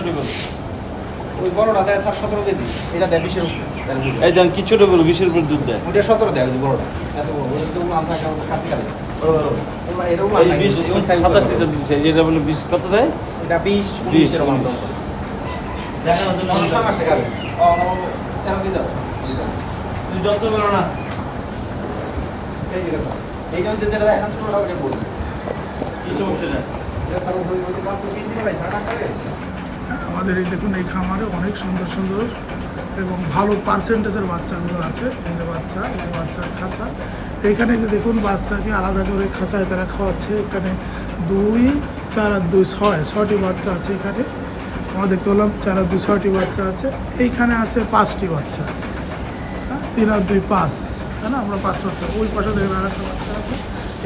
ছোট গরু। ওই বড়টা দেয় স্যার সতেরো কেজি এটা দেয় বিশের। এই দেন কি ছোট গরু বিশের উপর দুধ দেয়? ওইটা সতেরো দেয় ওই বড়টা। এত বড় ওই তো আমাদের কাছে কাছে সাতাশ লিটার দিচ্ছে যেটা বলে বিশ কত দেয়? এটা বিশ বিশ, ছয় মাস তেরো কেজি আছে। না। এইটা হচ্ছে যেটা এখন সমস্যা নেই আমাদের এই দেখুন এই খামারে অনেক সুন্দর সুন্দর এবং ভালো পার্সেন্টেজের বাচ্চাগুলো আছে। এই বাচ্চা এই বাচ্চার খাঁচা। এইখানে যে দেখুন বাচ্চাকে আলাদা করে খাঁচায় তারা খাওয়াচ্ছে। এখানে দুই চার আর দুই ছয় ছয়টি বাচ্চা আছে এখানে। আমরা দেখতে পেলাম চার আর দুই ছয়টি বাচ্চা আছে। এইখানে আছে পাঁচটি বাচ্চা। হ্যাঁ, তিন আর দুই পাঁচ। না? আমরা পাঁচ বাচ্চা। ওই পাশে দেখবেন আর একটা বাচ্চা আছে।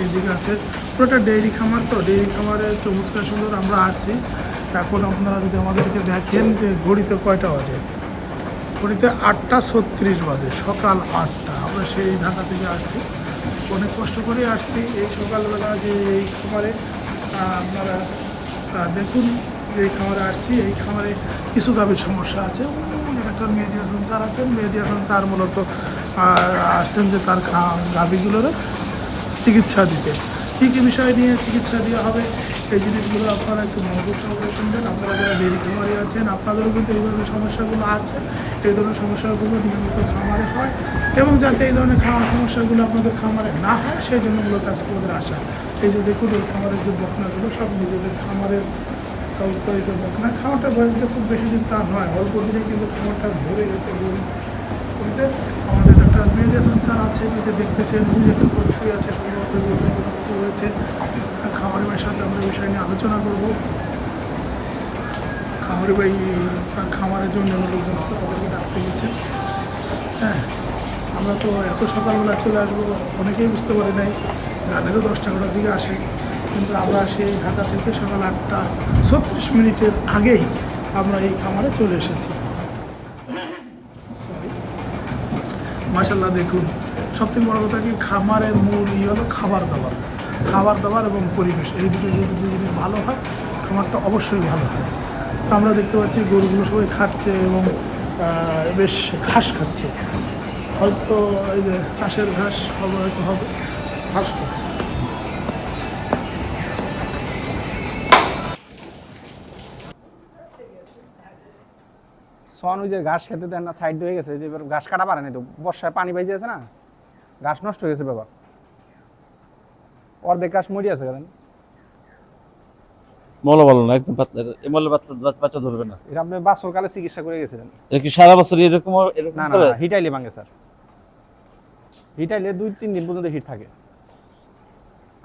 এইদিকে আছে। পুরোটা ডেইরি খামার তো? ডেইরি খামারে চমৎকার সুন্দর আমরা আসছি। এখন আপনারা যদি আমাদেরকে দেখেন যে ঘড়িতে কয়টা বাজে? ঘড়িতে আটটা ছত্রিশ বাজে, সকাল আটটা। আমরা সেই ঢাকা থেকে আসছি। অনেক কষ্ট করে আসছি। এই সকালবেলা যে এই খামারে আপনারা দেখুন যে এই খামারে আসছি। এই খামারে কিছু গাভীর সমস্যা আছে। একটা মেডিয়াশন স্যার আছেন মেডিয়াশন স্যার মূলত আসছেন যে তার গাভীগুলোর চিকিৎসা দিতে। কী কী বিষয় নিয়ে চিকিৎসা দেওয়া হবে? এই জিনিসগুলো আপনারা একটু মনোযোগ সহকারে শুনবেন। আপনারা যারা ডেরি খামারে আছেন, আপনাদেরও কিন্তু এই ধরনের সমস্যাগুলো আছে। এই ধরনের সমস্যাগুলো নিয়মিত খামারে হয় এবং যাতে এই ধরনের খাওয়ার সমস্যাগুলো আপনাদের খামারে না হয়, সেই জন্য মূলত আজকে আমাদের আসা এই যে দেখুন, এই খামারের যে বকনাগুলো সব নিজেদের খামারের উৎপাদিত বকনা। খাওয়াটা বয়সটা খুব বেশি দিন তা নয়, অল্প দিনে কিন্তু খামারটা ভরে গেছে বলতে আমাদের একটা মেডিসিন স্যার আছে যে দেখতেছেন, উনি একটা পরিচয় আছে, সম্ভবত কিছু হয়েছে। খামারি ভাইয়ের সাথে আমরা বিষয় নিয়ে আলোচনা করব। খামারি ভাই তার খামারের জন্য লোকজন আছে তাদেরকে ডাকতে গেছে। হ্যাঁ আমরা তো এত সকালবেলা চলে আসব, অনেকেই বুঝতে পারি নাই গানেরও দশটা এগারোটার দিকে আসে। কিন্তু আমরা সেই ঢাকা থেকে সকাল আটটা ছত্রিশ মিনিটের আগেই আমরা এই খামারে চলে এসেছি। মাসাল্লাহ দেখুন সবথেকে বড় কথা কি, খামারের মূল ই হলো খাবার দাবার। খাবার দাবার এবং পরিবেশ, এই দুটো যদি জিনিস ভালো হয় খামারটা অবশ্যই ভালো হয়। আমরা দেখতে পাচ্ছি গরুগুলো সবাই খাচ্ছে এবং বেশ ঘাস খাচ্ছে। হয়তো এই যে চাষের ঘাস হবে, হয়তো হবে, ঘাস খাচ্ছে। যে ঘাস খেতে দেন না, সাইড হয়ে গেছে যে এবার ঘাস কাটা পারে নাই তো, বর্ষায় পানি বাইজে আছে না? ঘাস নষ্ট হয়ে গেছে বাবা অর্ধেক ঘাস মরি আছে কেন মল ভালো না একদম পাতলা এই মলে বাচ্চা বাচ্চা ধরবে না। এটা আপনি বাসর কালে চিকিৎসা করে গেছিলেন। এটা কি সারা বছর এরকম এরকম না না হিটাইলে ভাঙে স্যার। হিটাইলে দুই তিন দিন পর্যন্ত হিট থাকে।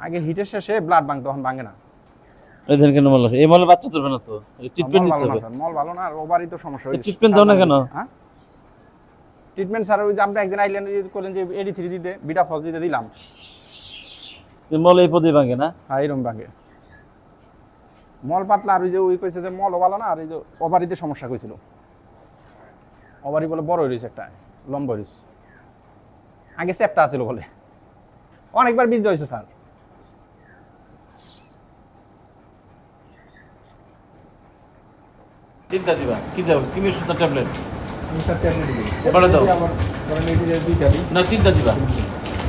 আগে হিটের শেষে ব্লাড ভাঙ তখন ভাঙে না। এই ধরেন কেন মল? এই মলে বাচ্চা ধরবে না তো? ট্রিটমেন্ট নিতে হবে। মল ভালো না আর ওভারই তো সমস্যা treatment দাও না কেন? ট্রিটমেন্ট স্যার ওই যে আপনি একদিন আইলেন করলেন যে এডি থ্রি দিতে বিটা ফস দিতে দিলাম। মল এই পদে ভাঙে না? হ্যাঁ এরকম ভাঙে। মল পাতলা আর ওই যে ওই কইছে যে মলও ভালো না আর এই যে ওভারিতে সমস্যা কইছিল। ওভারি বলে বড় হয়েছে একটা লম্বা হয়েছে আগে চ্যাপটা আছিল বলে। অনেকবার বীজ হয়েছে স্যার। তিনটা দিবা। কি দাও? কি সুন্দর ট্যাবলেট আমি ট্যাবলেট দাও। না তিনটা দিবা হ্যাঁ দেখুন স্যার হ্যাঁ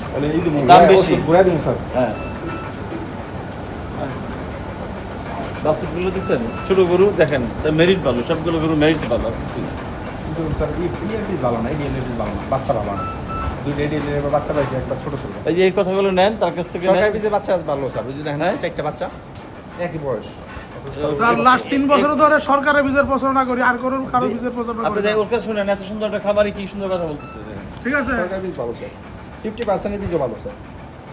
দিমু বেশি। হ্যাঁ। বাসুগুলো দেখছেন? ছোট গরু দেখেন মেরিট ভালো সবগুলো গরু মেরিট ভালো। এই ডিএনএস ভালো না এই ডিএনএস ভালো না বাচ্চা ভালো না। বাচ্চা একটা ছোট ছোট। এই যে এই কথাগুলো নেন তার কাছ থেকে বাচ্চা ভালো স্যার বুঝলি দেখেন হ্যাঁ? চারটা বাচ্চা। একই বয়স। স্যার লাস্ট তিন বছর ধরে সরকারের বীজের প্রচারণা করি আর করুন কারও বীজের প্রচারণা করি যাই ওর কাছে শুনেন এত সুন্দর একটা খাবারই কি সুন্দর কথা বলতেছে। ঠিক আছে? সরকারি বীজ ভালো স্যার। ফিফটি পার্সেন্টের বীজও ভালো স্যার।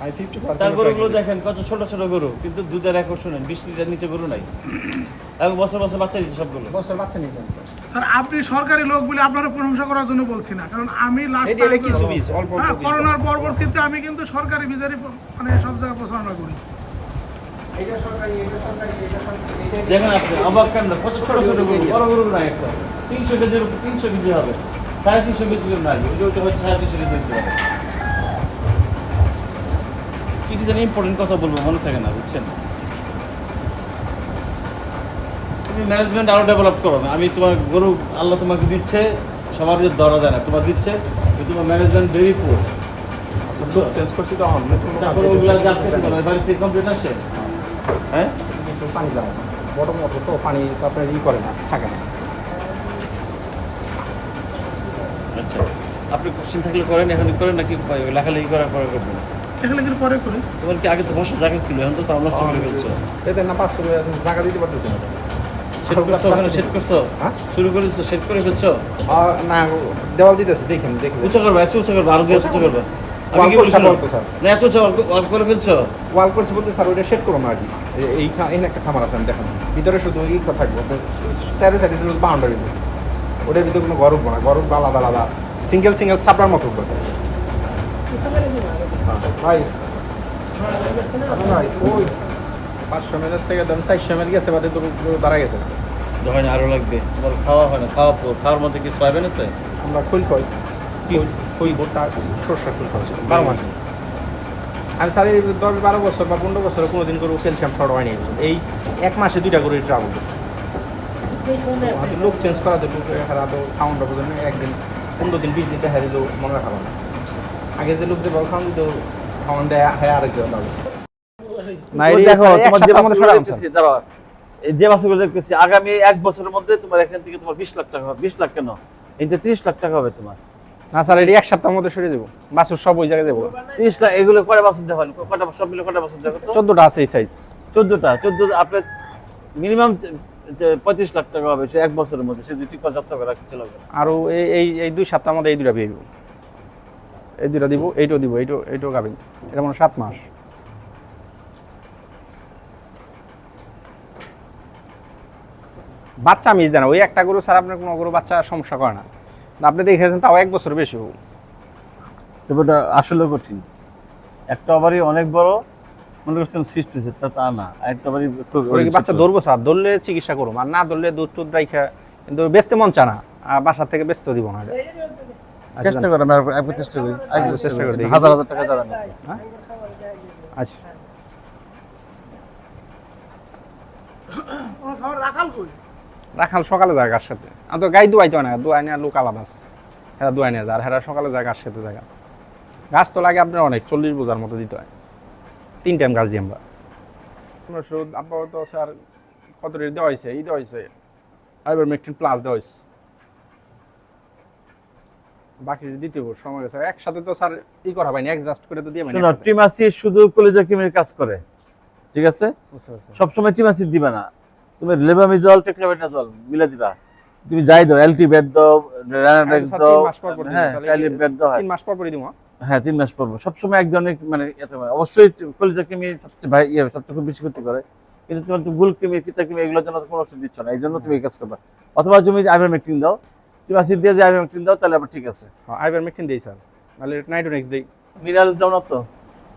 আমি ফিফটি তার গরুগুলো দেখেন কত ছোট ছোট গরু কিন্তু দুধের রেকর্ড শুনেন বিশ লিটার নিচে গরু নাই। এবং বছর বছর বাচ্চা দিচ্ছে সবগুলো। বছর বাচ্চা নিয়ে স্যার। আপনি সরকারি লোক বলে আপনারা প্রশংসা করার জন্য বলছি না কারণ আমি লাস্ট কিছু বীজ অল্প অল্প করোনার পরবর্তীতে আমি কিন্তু সরকারি ভিজারি মানে সব জায়গায় প্রচারণা করি। এটা সরকারি এটা সরকারি এটা সরকারি এটা দেখেন আপনি অবাক কাণ্ড কত ছোট ছোট গরু বড় গরু নাই একটা। তিনশো কেজির তিনশো কেজি হবে। সাড়ে তিনশো কেজি নাই ওই যে হচ্ছে সাড়ে তিনশো কেজি হবে। জানি ইম্পর্টেন্ট কথা বলব মনে থাকে না বুঝছেন? তুমি ম্যানেজমেন্ট আরও ডেভেলপ করো। আমি তোমার গরু আল্লাহ তোমাকে দিচ্ছে সবার যে ধরা যায় না তোমার দিচ্ছে তোমার ম্যানেজমেন্ট ভেরি পুয়ার চেঞ্জ করছি তো এখন তারপরে ওগুলা যাচ্ছে। তোমার বাড়ি কমপ্লিট আসে হ্যাঁ? পানি যায় না। বড় মোটর তো পানি তো আপনার ই করে না থাকে না। আচ্ছা। আপনি কোশ্চিন থাকলে করেন এখন করেন নাকি লেখালেখি করার পরে করবেন? এখানে কিন্তু পরে করি। তোমার কি আগে তো জায়গা ছিল? এখন তো নষ্ট করে ফেলছো এতে না পাঁচশো জায়গা দিতে পারতেছি না। সেট করছ ওখানে সেট করছ? হ্যাঁ? শুরু করেছ সেট করে ফেলছো? না দেওয়াল দিতেছে দেখেন দেখেন। উঁচু করবে এত উঁচু করবে আরও উঁচু করবে। আমি ওয়াল কি বলতো স্যার না এত উঁচু ওয়াল করে ফেলছো? ওয়াল করছে বলতে স্যার ওইটা সেট করো না আর কি। এই একটা খামার আছে আমি দেখেন ভিতরে শুধু ই থাকব চারো সাইডে শুধু বাউন্ডারি ওটার ভিতরে কোনো গরম না গরম আলাদা আলাদা। সিঙ্গেল সিঙ্গেল সাপড়ার মতো ভাই পাঁচশো থেকে চারশো গেছে বাদে তো গেছে যখন আরও লাগবে তোমার খাওয়া হয় না খাওয়া পর খাওয়ার মধ্যে কি সয়াবিন আছে আমরা খুল খাই কি? খুল ভুট্টা সরষা খুল খাওয়া বারো মাস আমি স্যার এই দশ বারো বছর বা পনেরো বছর কোনো দিন করে ক্যালসিয়াম শর্ট হয়নি। এই এক মাসে দুইটা করে ট্রাভেল লোক চেঞ্জ করা দেবো একদিন পনেরো দিন বিশ দিন দেখা দিল মনে রাখা না। আগে যে লোক যে খাওয়ান দেয় হ্যাঁ যে বাসগুলো দেখতেছি আগামী এক বছরের মধ্যে তোমার এখান থেকে তোমার বিশ লাখ টাকা বিশ লাখ কেন? যে ত্রিশ লাখ টাকা হবে তোমার। না স্যার এটি এক সপ্তাহের মধ্যে সরে যাব। বাসুর সব ওই জায়গায় যাব। ত্রিশ লাখ এগুলো কটা বাসন দেখো? কটা সব মিলে কটা বাসন দেখো তো? চোদ্দোটা আছে এই সাইজ চোদ্দটা চোদ্দ আপনার মিনিমাম পঁয়ত্রিশ লাখ টাকা হবে সে এক বছরের মধ্যে। সে দুটি যত্ন করে রাখতে লাগবে। আরও এই এই এই দুই সপ্তাহের মধ্যে এই দুটা পেয়ে যাব। এই দুটা দিব এইটাও দিব এইটাও এইটাও গাবেন। এটা মনে সাত মাস। বাচ্চা মিস দেন ওই একটা গরু ছাড়া আপনার কোনো গরু বাচ্চা সমস্যা করে না। আপনি দেখেছেন তাও এক বছর বেশি হোক। তবে ওটা আসলে কঠিন। একটা ওভারই অনেক বড় মনে করছেন সৃষ্টি হয়েছে তা তা না। একটা ওভারই কি বাচ্চা ধরবো স্যার ধরলে চিকিৎসা করুম আর না ধরলে দুধ টুধ রাইখা কিন্তু বেচতে মন চা না আর বাসা থেকে বেচতে দিব না। চেষ্টা করে আমি একবার চেষ্টা করি। একবার চেষ্টা করি। হাজার হাজার টাকা যাবে না আচ্ছা। রাখাল কই রাখাল সকালে যায় গাছ সাথে? আর তো গাই দুয়াইতে হয় না দুয়াই নেওয়ার লোক আলাদা আছে। হেরা দুয়াই নিয়ে যায় আর হেরা সকালে যায় গাছ সাথে জায়গা? গাছ তো লাগে আপনার অনেক চল্লিশ বোঝার মতো দিতে হয়। তিন টাইম গাছ দিই আমরা। আমরা শুধু আপাতত স্যার কত রেট দেওয়া হয়েছে? ই দেওয়া হয়েছে। আইবার মেকটিন প্লাস দেওয়া হয়েছে। বাকি সময় গেছে একসাথে তো স্যার ই করা হয়নি অ্যাডজাস্ট করে তো দিয়ে মানে শোনো শুধু কলেজা ক্রিমের কাজ করে ঠিক আছে? সবসময় ট্রিমাসি দিবা না। তুমি লেবামিজল টেকনোভেটাজল মিলে দিবা। তুমি যাই দাও এলটি বেড দাও রানাডেক্স দাও হ্যাঁ টাইলিপ বেড দাও তিন মাস পর পরই দিব হ্যাঁ? তিন মাস পরবো সবসময় এক ধরনের মানে এত মানে অবশ্যই কলিজা কৃমি সবচেয়ে ভাই ইয়ে সবচেয়ে খুব বেশি ক্ষতি করে। কিন্তু তোমার গুল কৃমি ফিতা কৃমি এগুলোর জন্য কোনো ওষুধ দিচ্ছ না এই জন্য তুমি এই কাজ করবা। অথবা তুমি আইভারমেকটিন দাও দিয়ে যে আইভারমেকটিন দাও তাহলে আবার ঠিক আছে। আইবার মেকটিন দিই স্যার। নাহলে নাইট্রোনেক্স দিই। মিনারেলস দাও না তো।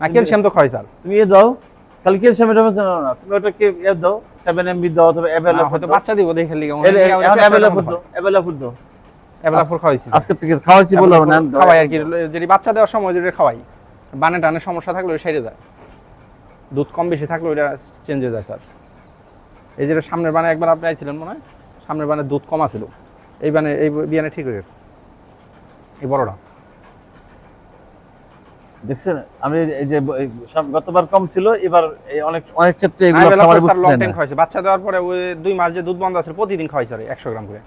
না ক্যালসিয়াম তো খাই স্যার। তুমি এ দাও। ক্যালসিয়াম এটা না তুমি ওটাকে এ দাও সেভেন এমবি দাও অথবা হয়তো বাচ্চা দিব দেখে লিগে। এখন দাও দাও। খাওয়াইছি আজকে থেকে খাওয়াইছি বললাম না খাওয়াই আর কি যদি বাচ্চা দেওয়ার সময় যেটা খাওয়াই বানে টানে সমস্যা থাকলে ওই সাইডে যায়। দুধ কম বেশি থাকলে ওইটা চেঞ্জ হয়ে যায় স্যার। এই যেটা সামনের বানে একবার আপনি আইছিলেন মনে হয় সামনের বানে দুধ কম আছিল। এই বানে এই বিয়ানে ঠিক হয়ে গেছে। এই বড়টা। দেখছেন? আমি এই যে গতবার কম ছিল এবার এই অনেক অনেক ক্ষেত্রে এগুলো খাবারে লং টাইম খাওয়াইছে। বাচ্চা দেওয়ার পরে ওই দুই মাস যে দুধ বন্ধ আছে প্রতিদিন খাওয়াই স্যার একশো গ্রাম করে।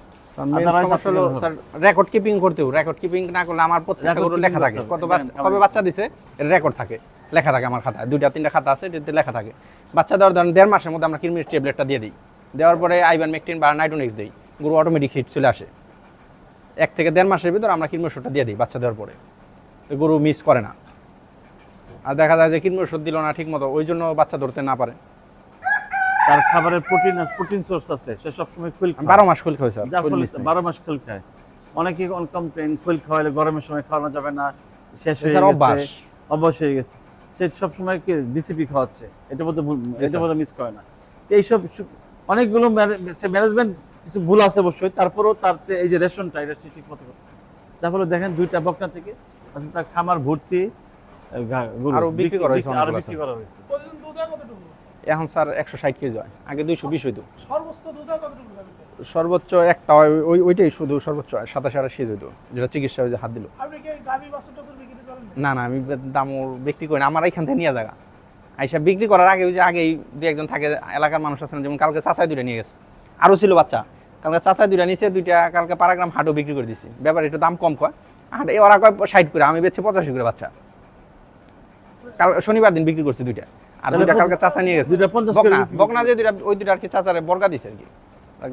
রেকর্ড কিপিং করতে রেকর্ড কিপিং না করলে আমার প্রত্যেকটা গরু লেখা থাকে। কত কবে বাচ্চা দিছে এর রেকর্ড থাকে। লেখা থাকে আমার খাতায়। দুইটা তিনটা খাতা আছে এটাতে লেখা থাকে। বাচ্চা দেওয়ার ধরেন দেড় মাসের মধ্যে আমরা কিরমির ট্যাবলেটটা দিয়ে দিই। দেওয়ার পরে আইবান মেকটিন বা নাইট্রোনিক্স দিই। গরু অটোমেটিক হিট চলে আসে। এক থেকে দেড় মাসের ভিতর আমরা কিরমির ওষুধটা দিয়ে দিই বাচ্চা দেওয়ার পরে। গরু মিস করে না। আর দেখা যায় যে কৃমি ওষুধ দিল না ঠিক মতো ওই জন্য বাচ্চা ধরতে না পারে। তার খাবারের প্রোটিন প্রোটিন সোর্স আছে সে সবসময় খুল বারো মাস খুল স্যার। বারো মাস খোল খায়। অনেকে কমপ্লেন খোল খাওয়ালে গরমের সময় খাওয়ানো যাবে না শেষ হয়ে গেছে অভ্যাস। হয়ে গেছে। সে সবসময় কি ডিসিপি খাওয়াচ্ছে এটা এটা মিস করে না। এইসব অনেকগুলো ম্যানেজমেন্ট কিছু ভুল আছে অবশ্যই তারপরেও তার এই যে রেশনটা এটা ঠিক মতো করতেছে। তারপরে দেখেন দুইটা বকনা থেকে আচ্ছা, তার খামার ভর্তি আহ, গা- গরু। আরও বিক্রি করা হয়েছে আরও বিক্রি করা হয়েছে। প্রতিদিন দুধ কতটুকু? এখন স্যার একশো ষাট কেজি হয়। আগে দুইশো বিশ হইতো। সর্বোচ্চ একটা ওই ওইটাই শুধু সর্বোচ্চ সাতাশ আঠাশ কেজি হইতো যেটা চিকিৎসা হয়ে যে হাত দিল। আপনি কি গাভী বাছুর টাছুর বিক্রি করেন না না আমি দাম বিক্রি করি না। আমার এখান থেকে নিয়ে জায়গা আইসা বিক্রি করার আগে ওই যে আগেই দু একজন থাকে এলাকার মানুষ আছেন যেমন কালকে চাচাই দুইটা নিয়ে গেছে। আরও ছিল বাচ্চা। কালকে চাচাই দুইটা নিচে দুইটা কালকে পারাগ্রাম হাটও বিক্রি করে দিছি। ব্যাপার একটু দাম কম কয়। হাট এ ওরা কয় ষাট করে আমি বেচছি পঁচাশি করে বাচ্চা। কাল শনিবার দিন বিক্রি করছি দুইটা। আর দুইটা কালকে চাচা নিয়ে গেছে। দুইটা পঞ্চাশ বকনা বকনা যে দুইটা ওই দুইটা আর কি চাচারে বর্গা দিছে আর কি।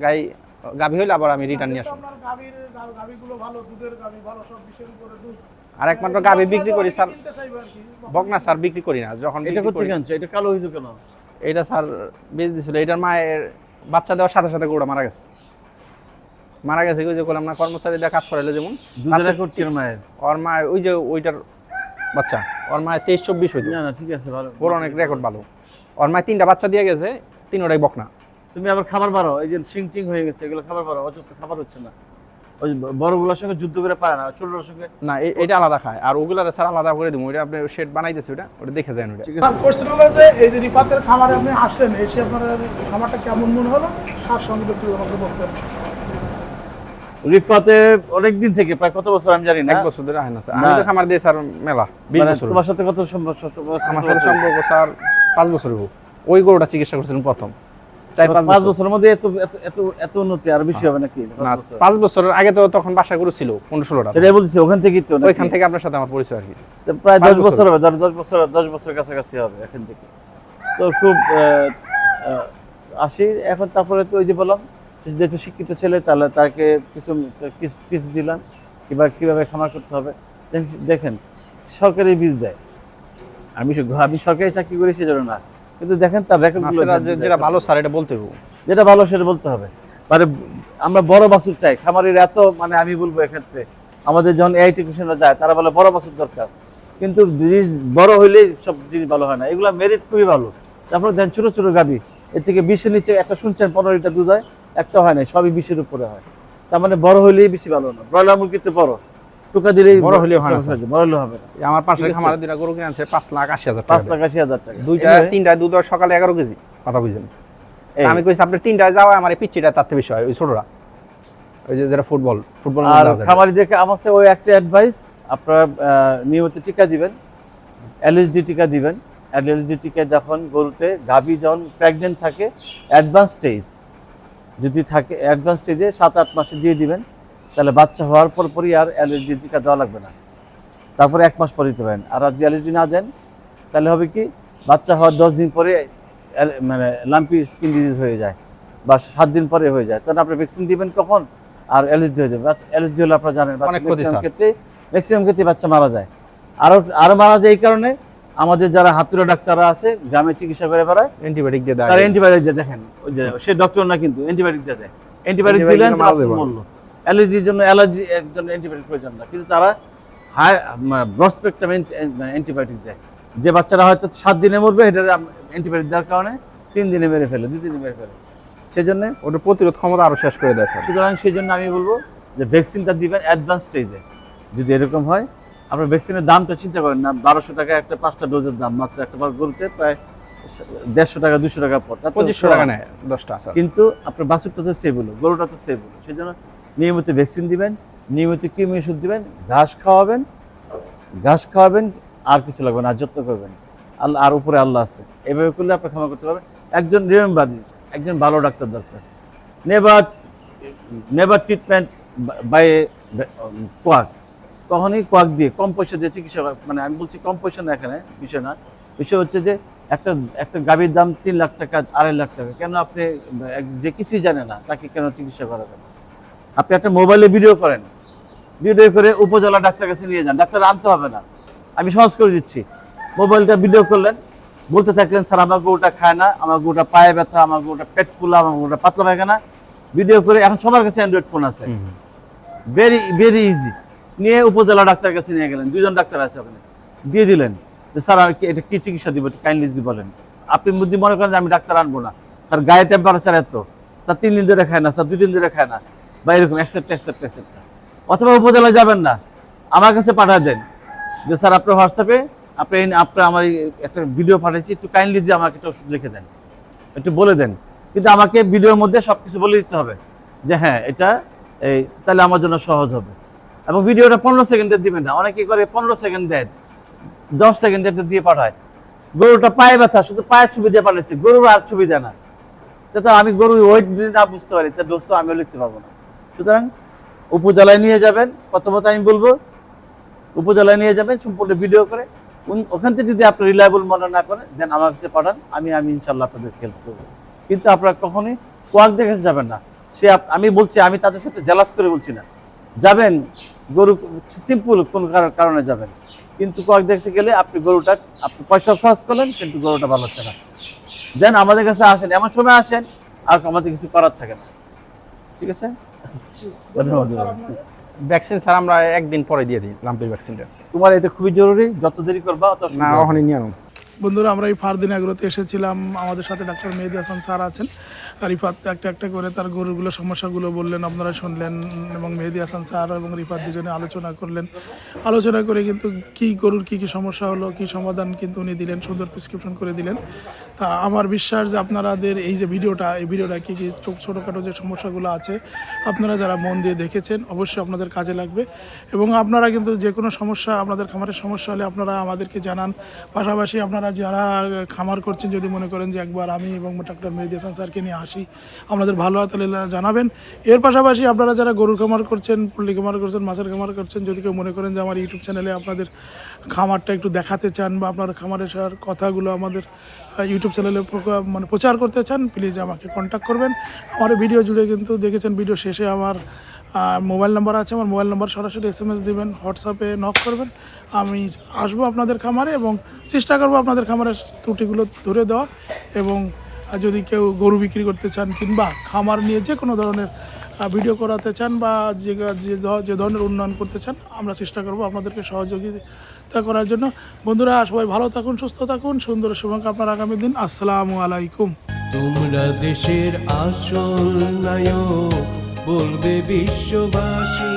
গাই গাভী হইলে আবার আমি রিটার্ন নিয়ে আসব। আর একমাত্র গাভী বিক্রি করি স্যার। বকনা স্যার বিক্রি করি না যখন এটা করতে করি- কেন? এটা কালো হইতো কেন? এটা স্যার বেচ দিছিল এটার মায়ের বাচ্চা দেওয়ার সাথে সাথে গরুটা মারা গেছে। মারা গেছে ওই যে করলাম না কর্মচারীরা কাজ করাইলো যেমন। মায়ের? ওর মায়ের ওই যে ওইটার বাচ্চা ওর মায়ের তেইশ চব্বিশ হয়েছে না না ঠিক আছে ভালো। ওর অনেক রেকর্ড ভালো। ওর মায়ের তিনটা বাচ্চা দিয়ে গেছে তিনোটাই বকনা। তুমি আবার খাবার বাড়ো এই যে সিং টিং হয়ে গেছে এগুলো খাবার বাড়ো অযথা খাবার হচ্ছে না। ওই বড়গুলোর সঙ্গে যুদ্ধ করে পায় না ছোটগুলোর সঙ্গে। না এটা আলাদা খায়। আর ওগুলার স্যার আলাদা করে দিব। ওইটা আপনি শেড বানাইতেছে ওটা ওটা দেখে যায় ওটা কোশ্চেন হলো যে এই যে রিফাতের খামারে আপনি আসলেন এসে আপনার খামারটা কেমন মনে হলো? সার সঙ্গে একটু আমাকে বলতেন। রিফাতে অনেক দিন থেকে প্রায় কত বছর আমি জানি না। এক বছর ধরে হয় না স্যার আমি তো খামার দিয়ে স্যার মেলা মানে বছর। তোমার সাথে কত সম্পর্ক? আমার সাথে সম্পর্ক স্যার পাঁচ বছর হোক ওই গরুটা চিকিৎসা করছিলেন প্রথম। পাঁচ বছরের মধ্যে এত এত এত উন্নতি আর বেশি হবে নাকি? পাঁচ বছর? বছরের আগে তো তখন বাসা গরু ছিল পনেরো ষোলোটা সেটাই বলছি ওখান থেকেই তো ওইখান থেকে আপনার সাথে আমার পরিচয় আর কি। প্রায় দশ বছর। বছর হবে ধর দশ বছর দশ বছরের কাছাকাছি হবে এখান থেকে। তো খুব আসি এখন তারপরে তো ওই যে বললাম যেহেতু শিক্ষিত ছেলে তাহলে তাকে কিছু কিছু দিলাম কিংবা কীভাবে খামার করতে হবে। দেখেন সরকারি বীজ দেয়। আমি আমি সরকারি চাকরি করি সেজন্য না। কিন্তু দেখেন তার রেকর্ডগুলো যেটা ভালো স্যার এটা বলতে হবে। যেটা ভালো সেটা বলতে হবে। মানে আমরা বড় বাছুর চাই। খামারের এত মানে আমি বলব এক্ষেত্রে আমাদের যখন এআই টেকনিশিয়ানরা যায় তারা বলে বড় বাছুর দরকার। কিন্তু জিনিস বড় হইলেই সব জিনিস ভালো হয় না। এগুলা মেরিট খুবই ভালো। তারপরে দেন ছোট ছোট গাবি। এর থেকে বিশের নিচে একটা শুনছেন পনেরো লিটার দুধ হয় একটা হয় না সবই বিশের উপরে হয়। তার মানে বড় হইলেই বেশি ভালো না। ব্রয়লার মুরগিতে বড়। টুকা দিলেই বড় হইলেও হয় বড় হলেও হবে আমার পাশে খামারে গরু কিনে আনছে পাঁচ লাখ আশি হাজার পাঁচ লাখ আশি হাজার টাকা। দুইটা তিনটা দুধ সকালে এগারো কেজি। কথা বুঝলেন আমি কইছি আপনার তিনটায় যাওয়া আমার বেশি হয়। ওই ছোটরা। ওই যে যারা ফুটবল ফুটবল আর খামারিদেরকে আমার কাছে ওই একটা অ্যাডভাইস আপনারা নিয়মিত টিকা দিবেন। এলএসডি টিকা দিবেন। এলএসডি টিকা যখন গরুতে গাভী যখন প্রেগনেন্ট থাকে অ্যাডভান্স স্টেজ যদি থাকে অ্যাডভান্স স্টেজে সাত আট মাসে দিয়ে দিবেন। তাহলে বাচ্চা হওয়ার পর পরই আর এলএসডি টিকা দেওয়া লাগবে না। তারপরে এক মাস পরে দিতে পারেন। আর যদি এলএসডি না দেন তাহলে হবে কি বাচ্চা হওয়ার দশ দিন পরে মানে লাম্পি স্কিন ডিজিজ হয়ে যায় বা সাত দিন পরে হয়ে যায়। তখন আপনি ভ্যাকসিন দিবেন কখন? আর এলএসডি হয়ে যাবে। এলএসডি হলে আপনারা জানেন ম্যাক্সিমাম ক্ষেত্রে ম্যাক্সিমাম ক্ষেত্রে বাচ্চা মারা যায়। আরও আরও মারা যায় এই কারণে আমাদের যারা হাতুড়া ডাক্তাররা আছে গ্রামে চিকিৎসা করে বেড়ায় অ্যান্টিবায়োটিক দিয়ে তারা দেয় অ্যান্টিবায়োটিক দিয়ে দেখেন সে ডক্টর না কিন্তু অ্যান্টিবায়োটিক দিয়ে দেয়। অ্যান্টিবায়োটিক দিলেন দিলে মূল্য অ্যালার্জির জন্য অ্যালার্জি একজন অ্যান্টিবায়োটিক প্রয়োজন না। কিন্তু তারা হাই ব্রসপেক্টাম অ্যান্টিবায়োটিক দেয়। যে বাচ্চারা হয়তো সাত দিনে মরবে এটা অ্যান্টিবায়োটিক দেওয়ার কারণে তিন দিনে মেরে ফেলে দুই দিনে মেরে ফেলে। সেই জন্য ওটা প্রতিরোধ ক্ষমতা আরও শেষ করে দেয় স্যার। সুতরাং সেই জন্য আমি বলব যে ভ্যাকসিনটা দিবেন অ্যাডভান্স স্টেজে। যদি এরকম হয় আপনার ভ্যাকসিনের দামটা চিন্তা করেন না বারোশো টাকা একটা পাঁচটা ডোজের দাম মাত্র একটা বার গরুতে প্রায় দেড়শো টাকা দুশো টাকা পর পঁচিশশো টাকা নেয় দশটা কিন্তু আপনার বাসুরটা তো সেভ হলো গরুটা তো সেভ হলো। সেই জন্য নিয়মিত ভ্যাকসিন দিবেন, নিয়মিত কৃমি ওষুধ দিবেন, ঘাস খাওয়াবেন ঘাস খাওয়াবেন, আর কিছু লাগবে না যত্ন করবেন। আল্লাহ আর উপরে আল্লাহ আছে। এভাবে করলে আপনি ক্ষমা করতে পারবেন। একজন রিমেম্বার একজন ভালো ডাক্তার দরকার। Never never treatment by quack কখনই কোয়াক দিয়ে কম পয়সা দিয়ে চিকিৎসা মানে আমি বলছি কম পয়সা না এখানে, বিষয় না। বিষয় হচ্ছে যে একটা একটা গাভীর দাম তিন লাখ টাকা, আড়াই লাখ টাকা। কেন আপনি যে কিছুই জানে না, তাকে কেন চিকিৎসা করাবেন আপনি একটা মোবাইলে ভিডিও করেন। ভিডিও করে উপজেলা ডাক্তার কাছে নিয়ে যান। ডাক্তার আনতে হবে না। আমি সহজ করে দিচ্ছি। মোবাইলটা ভিডিও করলেন। বলতে থাকলেন স্যার আমার গরুটা খায় না। আমার গরুটা পায়ে ব্যথা। আমার গরুটা পেট ফুলা। আমার গরুটা পাতলা পায়খানা। ভিডিও করে এখন সবার কাছে অ্যান্ড্রয়েড ফোন আছে। ভেরি ভেরি ইজি নিয়ে উপজেলা ডাক্তারের কাছে নিয়ে গেলেন। দুজন ডাক্তার আছে ওখানে। দিয়ে দিলেন যে স্যার আর কি এটা কি চিকিৎসা দিব? কাইন্ডলি যদি বলেন। আপনি যদি মনে করেন যে আমি ডাক্তার আনব না। স্যার গায়ে টেম্পারেচার এত। স্যার তিন দিন ধরে খায় না। স্যার দুই দিন ধরে খায় না। বা এরকম অ্যাকসেপ্ট অ্যাকসেপ্ট অ্যাকসেপ্ট অথবা উপজেলায় যাবেন না। আমার কাছে পাঠায় দেন। যে, স্যার, আপনার হোয়াটসঅ্যাপে আপনি আপনার আমার একটা ভিডিও পাঠিয়েছি। একটু কাইন্ডলি দিয়ে আমাকে একটা ওষুধ লিখে দেন। একটু বলে দেন। কিন্তু আমাকে ভিডিওর মধ্যে সবকিছু বলে দিতে হবে। যে হ্যাঁ এটা এই, তাহলে আমার জন্য সহজ হবে। এবং ভিডিওটা পনেরো সেকেন্ডের দিবেন না। অনেকে করে পনেরো সেকেন্ড দেয়, দশ সেকেন্ড একটা দিয়ে পাঠায়। গরুটা পায়ে ব্যথা, শুধু পায়ের ছবি দিয়ে পাঠাচ্ছে। গরুর আর ছবি দেয় না। তো আমি গরু ওয়েট যদি না বুঝতে পারি, তা দোষ তো আমিও লিখতে পারব না। সুতরাং উপজেলায় নিয়ে যাবেন, প্রথমত আমি বলব, উপজেলায় নিয়ে যাবেন, সম্পূর্ণ ভিডিও করে। ওখান থেকে যদি আপনি রিলায়েবল মনে না করেন দেন আমার কাছে পাঠান, আমি আমি ইনশাল্লাহ আপনাদের হেল্প করব। কিন্তু আপনারা কখনোই কোয়াক দেখে যাবেন না। সে আমি বলছি, আমি তাদের সাথে জেলাস করে বলছি না। যাবেন, গরু সিম্পল কোন কার- কারণে যাবেন। কিন্তু কোয়াক দেখতে গেলে আপনি গরুটা, আপনি পয়সা খরচ করলেন, কিন্তু গরুটা ভালো হচ্ছে না। দেন আমাদের কাছে আসেন, এমন সময় আসেন, আর আমাদের কিছু করার থাকে না। ঠিক আছে? ধন্যবাদ ভ্যাকসিন স্যার আমরা একদিন পরে দিয়ে দিই লাম্পি ভ্যাকসিনটা তোমার এটা খুবই জরুরি যত দেরি করবা অত না। ওখানে নিয়ে আনুন বন্ধুরা, আমরা এই ফারদিন আগ্রতে এসেছিলাম। আমাদের সাথে ডাক্তার মেহেদি হাসান স্যার আছেন। রিফাত একটা একটা করে তার গরুগুলো, সমস্যাগুলো বললেন, আপনারা শুনলেন এবং মেহেদি হাসান স্যার এবং রিফাত দুজনে আলোচনা করলেন। আলোচনা করে কিন্তু কি গরুর কি কি সমস্যা হলো, কি সমাধান কিন্তু উনি দিলেন, সুন্দর প্রেসক্রিপশন করে দিলেন। তা আমার বিশ্বাস যে আপনাদের এই যে ভিডিওটা, এই ভিডিওটা কী কী ছোট ছোটোখাটো যে সমস্যাগুলো আছে, আপনারা যারা মন দিয়ে দেখেছেন, অবশ্যই আপনাদের কাজে লাগবে। এবং আপনারা কিন্তু যে কোনো সমস্যা, আপনাদের খামারের সমস্যা হলে আপনারা আমাদেরকে জানান। পাশাপাশি আপনারা যারা খামার করছেন, যদি মনে করেন যে একবার আমি এবং ডাক্তার মেহেদি হাসান স্যারকে নিয়ে আসি, আপনাদের ভালো হয় তাহলে জানাবেন। এর পাশাপাশি আপনারা যারা গরুর খামার করছেন, পোল্ট্রি খামার করছেন, মাছের খামার করছেন, যদি কেউ মনে করেন যে আমার ইউটিউব চ্যানেলে আপনাদের খামারটা একটু দেখাতে চান বা আপনার খামারের সার কথাগুলো আমাদের ইউটিউব চ্যানেলে মানে প্রচার করতে চান প্লিজ আমাকে কন্ট্যাক্ট করবেন। আমার ভিডিও জুড়ে কিন্তু দেখেছেন ভিডিও শেষে আমার আহ, মোবাইল নাম্বার আছে আমার মোবাইল নাম্বার সরাসরি এস এম এস দেবেন হোয়াটসঅ্যাপে নক করবেন। আমি আসব আপনাদের খামারে এবং চেষ্টা করব আপনাদের খামারের ত্রুটিগুলো ধরে দেওয়া এবং যদি কেউ গরু বিক্রি করতে চান কিংবা খামার নিয়ে যে কোনো ধরনের ভিডিও করাতে চান বা যে যে যে ধরনের উন্নয়ন করতে চান আমরা চেষ্টা করব আপনাদেরকে সহযোগিতা করার জন্য। বন্ধুরা সবাই ভালো থাকুন সুস্থ থাকুন সুন্দর শুভঙ্কা আপনার আগামী দিন। আসসালামু আলাইকুম। তোমরা দেশের আসল নায়ক। বলবে বিশ্ববাসী।